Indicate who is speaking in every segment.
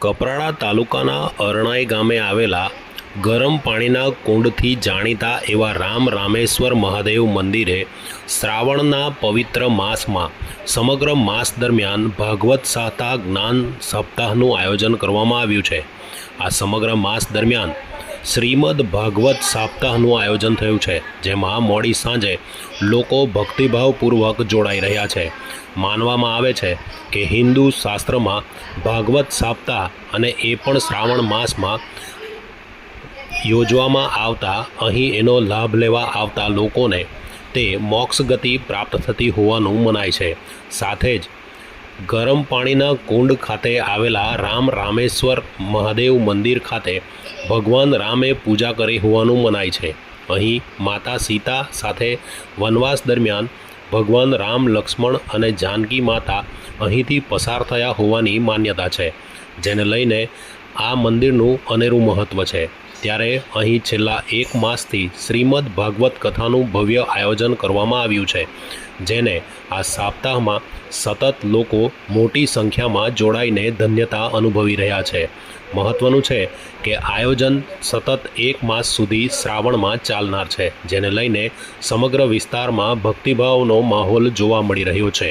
Speaker 1: કપરાડા તાલુકાના અરણાઈ ગામે આવેલા ગરમ પાણીના કુંડથી જાણીતા એવા રામ રામેશ્વર મહાદેવ મંદિરે શ્રાવણના પવિત્ર માસમાં, સમગ્ર માસ દરમિયાન ભાગવત સાતા જ્ઞાન સપ્તાહનું આયોજન કરવામાં આવ્યું છે. આ સમગ્ર માસ દરમિયાન શ્રીમદ ભાગવત સાપ્તાહનું આયોજન થયું છે, જેમાં મોડી સાંજે લોકો ભક્તિભાવપૂર્વક જોડાઈ રહ્યા છે. માનવામાં આવે છે કે હિન્દુ શાસ્ત્રમાં ભાગવત સાપ્તાહ અને એ પણ શ્રાવણ માસમાં યોજવામાં આવતા, અહીં એનો લાભ લેવા આવતા લોકોને તે મોક્ષ ગતિ પ્રાપ્ત થતી હોવાનું મનાય છે. સાથે જ ગરમ પાણીના કુંડ ખાતે આવેલા રામ રામેશ્વર મહાદેવ મંદિર ખાતે ભગવાન રામે પૂજા કરી હોવાનું મનાય છે. અહીં માતા સીતા સાથે વનવાસ દરમિયાન ભગવાન રામ, લક્ષ્મણ અને જાનકી માતા અહીંથી પસાર થયા હોવાની માન્યતા છે, જેને લઈને આ મંદિરનું અનેરું મહત્ત્વ છે. ત્યારે અહીં છેલ્લા એક માસથી શ્રીમદ ભાગવત કથાનું ભવ્ય આયોજન કરવામાં આવ્યું છે, જેને આ સપ્તાહમાં સતત લોકો મોટી સંખ્યામાં જોડાઈને ધન્યતા અનુભવી રહ્યા છે. મહત્વનું છે કે આયોજન સતત એક માસ સુધી શ્રાવણમાં ચાલનાર છે, જેને લઈને સમગ્ર વિસ્તારમાં ભક્તિભાવનો માહોલ જોવા મળી રહ્યો છે.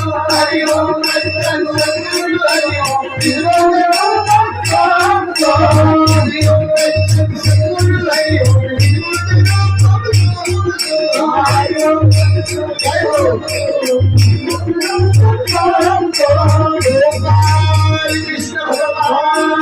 Speaker 2: Krishna Bhagavan